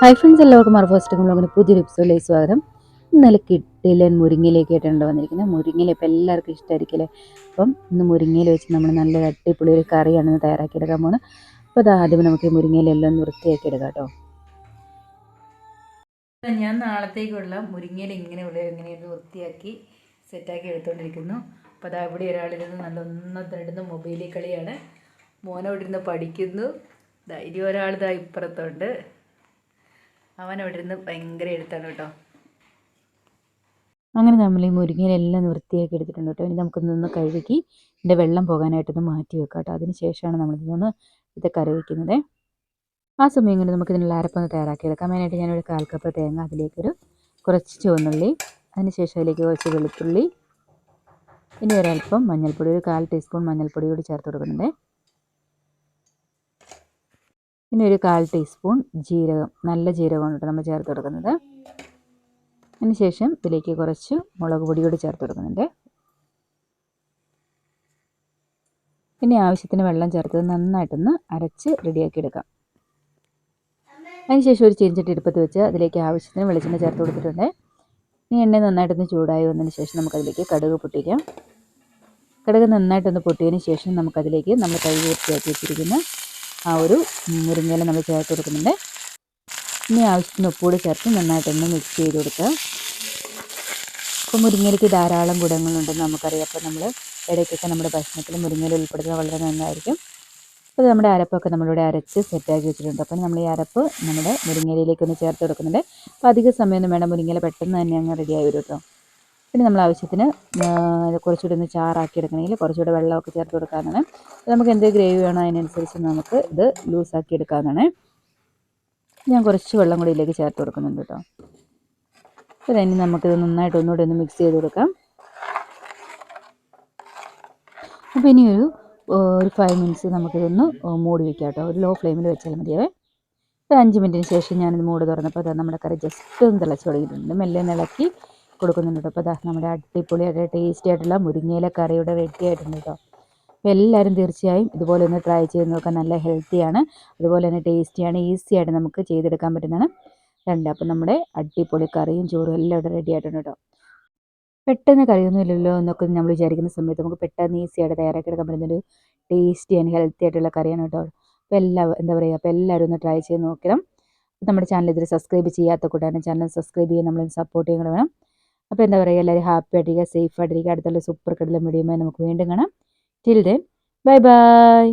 Hi friends എല്ലാവർക്കും മർഫോസ്റ്റ് ബ്ലോഗിന് പുതിയൊരു എപ്പിസോഡിലേക്ക് സ്വാഗതം. ഇന്നലെ കിട്ടിയില്ല മുരിങ്ങയിലേക്ക് ആയിട്ടാണ് വന്നിരിക്കുന്നത്. മുരിങ്ങയില ഇപ്പം എല്ലാവർക്കും ഇഷ്ടമായിരിക്കില്ലേ അപ്പം ഇന്ന് മുരിങ്ങയില വെച്ച് നമ്മൾ നല്ല അടിപൊളി ഒരു കറിയാണ് ഇന്ന് തയ്യാറാക്കിയെടുക്കാൻ പോകുന്നത് അപ്പോൾ അത് ആദ്യം നമുക്ക് മുരിങ്ങയിലെല്ലാം ഒന്ന് വൃത്തിയാക്കി എടുക്കാം കേട്ടോ. ഞാൻ നാളത്തേക്കുള്ള മുരിങ്ങയില ഇങ്ങനെ ഉള്ള ഇങ്ങനെയൊന്ന് വൃത്തിയാക്കി സെറ്റാക്കി എടുത്തുകൊണ്ടിരിക്കുന്നു അപ്പോൾ അതാ ഇവിടെ ഒരാളിരുന്ന് നല്ല ഒന്നത്തിനിടുന്ന മൊബൈലിൽ കളിയാണ്. മോനോടിരുന്ന് പഠിക്കുന്നു. ധൈര്യം ഒരാൾ ഇതാ ഇപ്പുറത്തുണ്ട്. അവൻ അവിടെ ഇരുന്ന് ഭയങ്കര എഴുത്താണ് കേട്ടോ. അങ്ങനെ നമ്മൾ ഈ മുരിങ്ങയിലെല്ലാം വൃത്തിയാക്കി എടുത്തിട്ടുണ്ട് കേട്ടോ. ഇനി നമുക്കൊന്ന് കഴുകി ഇതിന്റെ വെള്ളം പോകാനായിട്ടൊന്ന് മാറ്റി വെക്കാം കേട്ടോ. അതിന് ശേഷമാണ് നമ്മളിതൊന്ന് ഇത് കറി വയ്ക്കുന്നത് ആ സമയം കൊണ്ട് നമുക്ക് ഇതിനുള്ള അരപ്പൊന്ന് തയ്യാറാക്കി എടുക്കാം. അതിനായിട്ട് ഞാനൊരു കാൽ കപ്പ് തേങ്ങ അതിലേക്കൊരു കുറച്ച് ചുവന്നുള്ളി അതിനുശേഷം അതിലേക്ക് കുറച്ച് വെളുത്തുള്ളി ഇനി ഒരൽപ്പം മഞ്ഞൾപ്പൊടി ഒരു കാൽ ടീസ്പൂൺ മഞ്ഞൾപ്പൊടി കൂടി ചേർത്ത് കൊടുക്കുന്നുണ്ട്. ഇനി ഒരു കാൽ ടീസ്പൂൺ ജീരകം നല്ല ജീരകമാണ് കേട്ടോ നമ്മൾ ചേർത്ത് കൊടുക്കുന്നത്. അതിന് ശേഷം ഇതിലേക്ക് കുറച്ച് മുളക് പൊടി കൂടി ചേർത്ത് കൊടുക്കുന്നുണ്ട്. ഇനി ആവശ്യത്തിന് വെള്ളം ചേർത്ത് നന്നായിട്ടൊന്ന് അരച്ച് റെഡിയാക്കി എടുക്കാം. അതിനുശേഷം ഒരു ചീഞ്ചട്ടി എടുപ്പത്ത് വെച്ച് അതിലേക്ക് ആവശ്യത്തിന് വെളിച്ചെണ്ണ ചേർത്ത് കൊടുത്തിട്ടുണ്ട്. ഇനി എണ്ണ നന്നായിട്ടൊന്ന് ചൂടായി വന്നതിന് ശേഷം നമുക്കതിലേക്ക് കടുക് പൊട്ടിക്കാം. കടുക് നന്നായിട്ടൊന്ന് പൊട്ടിയതിന് ശേഷം നമുക്കതിലേക്ക് നമ്മൾ കൈ വൃത്തിയാക്കി വെച്ചിരിക്കുന്ന ആ ഒരു മുരിങ്ങയില നമ്മൾ ചേർത്ത് കൊടുക്കുന്നുണ്ട്. ഇനി ആവശ്യത്തിന് ഉപ്പുകൂടി ചേർത്ത് നന്നായിട്ടൊന്ന് മിക്സ് ചെയ്ത് കൊടുക്കുക ഇപ്പോൾ മുരിങ്ങയിലേക്ക് ധാരാളം ഗുണങ്ങളുണ്ടെന്ന് നമുക്കറിയാം. അപ്പോൾ നമ്മൾ ഇടയ്ക്കൊക്കെ നമ്മുടെ ഭക്ഷണത്തിൽ മുരിങ്ങയില ഉൾപ്പെടുത്തുന്നത് വളരെ നന്നായിരിക്കും. അപ്പോൾ നമ്മുടെ അരപ്പൊക്കെ നമ്മളിവിടെ അരച്ച് സെറ്റാക്കി വെച്ചിട്ടുണ്ട്. അപ്പോൾ നമ്മൾ ഈ അരപ്പ് നമ്മുടെ മുരിങ്ങയിലേക്ക് ഒന്ന് ചേർത്ത് കൊടുക്കുന്നുണ്ട്. അപ്പോൾ അധിക സമയമൊന്നും വേണം മുരിങ്ങയില പെട്ടെന്ന് തന്നെ അങ്ങ് റെഡിയായി വരും കേട്ടോ പിന്നെ നമ്മൾ ആവശ്യത്തിന് കുറച്ചുകൂടി ഒന്ന് ചാറാക്കി എടുക്കണമെങ്കിൽ കുറച്ചുകൂടി വെള്ളമൊക്കെ ചേർത്ത് കൊടുക്കാവുന്നതാണ് നമുക്ക് എന്ത് ഗ്രേവി വേണോ അതിനനുസരിച്ച് നമുക്ക് ഇത് ലൂസാക്കി എടുക്കാവുന്നതാണ് ഞാൻ കുറച്ച് വെള്ളം കൂടി ഇതിലേക്ക് ചേർത്ത് കൊടുക്കുന്നുണ്ട് കേട്ടോ. അപ്പോൾ ഇനി നമുക്കിത് നന്നായിട്ട് ഒന്നുകൂടി ഒന്ന് മിക്സ് ചെയ്ത് കൊടുക്കാം. അപ്പോൾ ഇനി ഒരു ഒരു ഫൈവ് മിനിറ്റ്സ് നമുക്കിതൊന്ന് മൂടി വയ്ക്കാം കേട്ടോ. ഒരു ലോ ഫ്ലെയിമിൽ വെച്ചാൽ മതിയാവേ. ഒരു അഞ്ച് മിനിറ്റിന് ശേഷം ഞാനിത് മൂടി തുറന്നപ്പോൾ അത് നമ്മുടെ കറി ജസ്റ്റ് ഒന്ന് തിളച്ച് തുടങ്ങിയിട്ടുണ്ട്. മെല്ലെ ഇളക്കി കൊടുക്കുന്നുണ്ട് അപ്പോൾ അതാ നമ്മുടെ അടിപൊളിയായിട്ട് ടേസ്റ്റി ആയിട്ടുള്ള മുരിങ്ങയില കറിയുടെ റെഡി ആയിട്ടുണ്ട് കേട്ടോ. അപ്പോൾ എല്ലാവരും തീർച്ചയായും ഇതുപോലെ ഒന്ന് ട്രൈ ചെയ്ത് നോക്കാൻ നല്ല ഹെൽത്തിയാണ് അതുപോലെ തന്നെ ടേസ്റ്റിയാണ് ഈസി ആയിട്ട് നമുക്ക് ചെയ്തെടുക്കാൻ പറ്റുന്നതാണ്. രണ്ട് അപ്പം നമ്മുടെ അടിപൊളി കറിയും ചോറും എല്ലാം ഇവിടെ റെഡി ആയിട്ടുണ്ട് കേട്ടോ. പെട്ടെന്ന് കറിയൊന്നും ഇല്ലല്ലോ എന്നൊക്കെ നമ്മൾ വിചാരിക്കുന്ന സമയത്ത് നമുക്ക് പെട്ടെന്ന് ഈസി ആയിട്ട് തയ്യാറാക്കി എടുക്കാൻ പറ്റുന്നൊരു ടേസ്റ്റി ആൻഡ് ഹെൽത്തി ആയിട്ടുള്ള കറിയാണ് കേട്ടോ. അപ്പോൾ എല്ലാ എന്താ പറയുക അപ്പോൾ എല്ലാവരും ഒന്ന് ട്രൈ ചെയ്ത് നോക്കണം. നമ്മുടെ ചാനൽ ഇതിൽ സബ്സ്ക്രൈബ് ചെയ്യാത്ത കൂട്ടാണ് ചാനൽ സബ്സ്ക്രൈബ് ചെയ്യാൻ നമ്മൾ സപ്പോർട്ട് ചെയ്യുന്നത് വേണം അപ്പോൾ എന്താ പറയുക എല്ലാവരും ഹാപ്പി ആയിട്ടിരിക്കുക സേഫ് ആയിട്ടിരിക്കുക. അടുത്തുള്ള സൂപ്പർ കടലും വീഡിയോയുമായി നമുക്ക് വീണ്ടും കാണാം. Till then bye bye